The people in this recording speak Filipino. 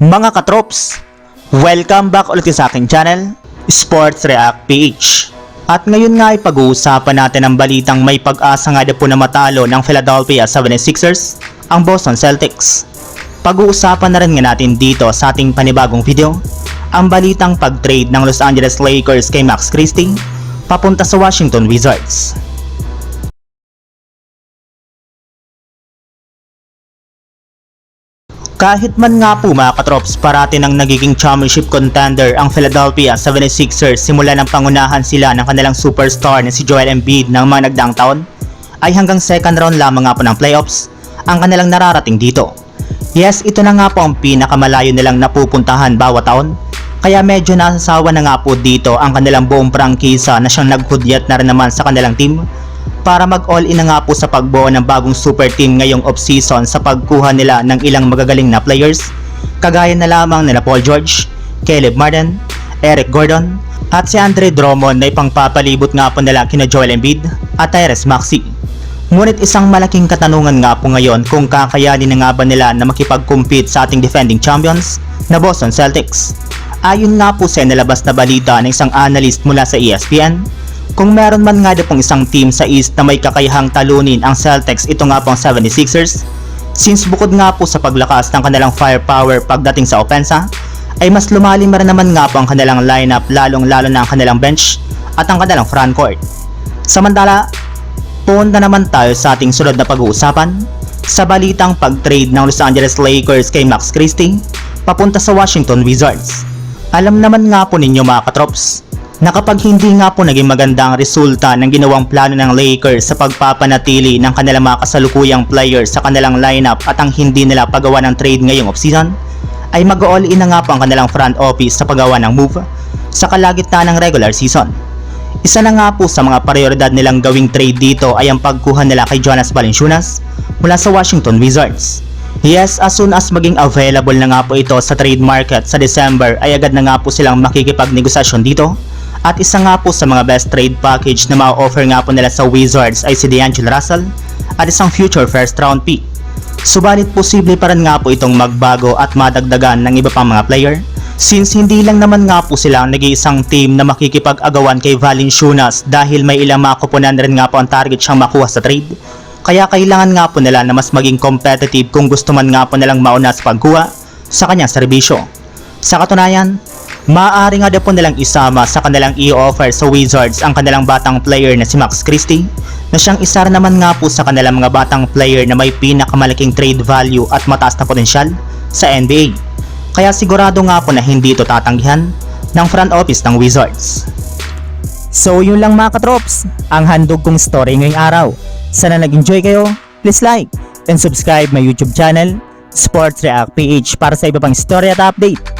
Mga katrops, welcome back ulit sa aking channel, Sports React PH. At ngayon nga ay pag-uusapan natin ang balitang may pag-asa nga daw po na matalo ng Philadelphia 76ers, ang Boston Celtics. Pag-uusapan na rin nga natin dito sa ating panibagong video, ang balitang pag-trade ng Los Angeles Lakers kay Max Christie papunta sa Washington Wizards. Kahit man nga po mga katrops, parati nang nagiging championship contender ang Philadelphia 76ers simula ng pangunahan sila ng kanilang superstar na si Joel Embiid ng mga nagdaang taon, ay hanggang second round lamang nga po ng playoffs ang kanilang nararating dito. Yes, ito na nga po ang pinakamalayo nilang napupuntahan bawat taon, kaya medyo nasasawa na nga po dito ang kanilang buong prangkisa na siyang naghudyat na rin naman sa kanilang team para mag-all-in na nga po sa pagbuo ng bagong super team ngayong off-season sa pagkuha nila ng ilang magagaling na players kagaya na lamang nila Paul George, Caleb Martin, Eric Gordon at si Andre Drummond na ipangpapalibot nga po nila kina Joel Embiid at Tyrese Maxey. Ngunit isang malaking katanungan nga po ngayon kung kakayanin na nga ba nila na makipag-compete sa ating defending champions na Boston Celtics. Ayon nga po sa nilabas na balita ng isang analyst mula sa ESPN, kung meron man nga pong isang team sa East na may kakayahang talunin ang Celtics, ito nga po ang 76ers. Since bukod nga po sa paglakas ng kanilang firepower pagdating sa opensa, ay mas lumalim rin naman nga po ang kanilang lineup lalong lalo na ang kanilang bench at ang kanilang frontcourt. Samantala, punta naman tayo sa ating sunod na pag-uusapan sa balitang pag-trade ng Los Angeles Lakers kay Max Christie papunta sa Washington Wizards. Alam naman nga po ninyo mga katrops na kapag hindi nga po naging maganda ang resulta ng ginawang plano ng Lakers sa pagpapanatili ng kanilang mga kasalukuyang players sa kanilang lineup at ang hindi nila pagawa ng trade ngayong offseason, ay mag-all in na nga po ang kanilang front office sa paggawa ng move sa kalagitnaan ng regular season. Isa na nga po sa mga prioridad nilang gawing trade dito ay ang pagkuha nila kay Jonas Valanciunas mula sa Washington Wizards. Yes, as soon as maging available na nga po ito sa trade market sa December ay agad na nga po silang makikipagnegosasyon dito at isa nga po sa mga best trade package na ma-offer nga po nila sa Wizards ay si D'Angelo Russell at isang future first round pick. Subalit posible pa rin nga po itong magbago at madagdagan ng iba pang mga player since hindi lang naman nga po sila ang nag-iisang team na makikipag-agawan kay Valanciunas dahil may ilang mga kupunan rin nga po ang target siyang makuha sa trade. Kaya kailangan nga po nila na mas maging competitive kung gusto man nga po nilang mauna sa pagkuha sa kanyang serbisyo. Sa katunayan, maaari nga daw po nilang isama sa kanilang i-offer sa Wizards ang kanilang batang player na si Max Christie na siyang isa naman nga po sa kanilang mga batang player na may pinakamalaking trade value at mataas na potensyal sa NBA. Kaya sigurado nga po na hindi ito tatanggihan ng front office ng Wizards. So yun lang mga katrops, ang handog kong story ngayong araw. Sana nag-enjoy kayo, please like and subscribe my YouTube channel, Sports React PH para sa iba pang story at update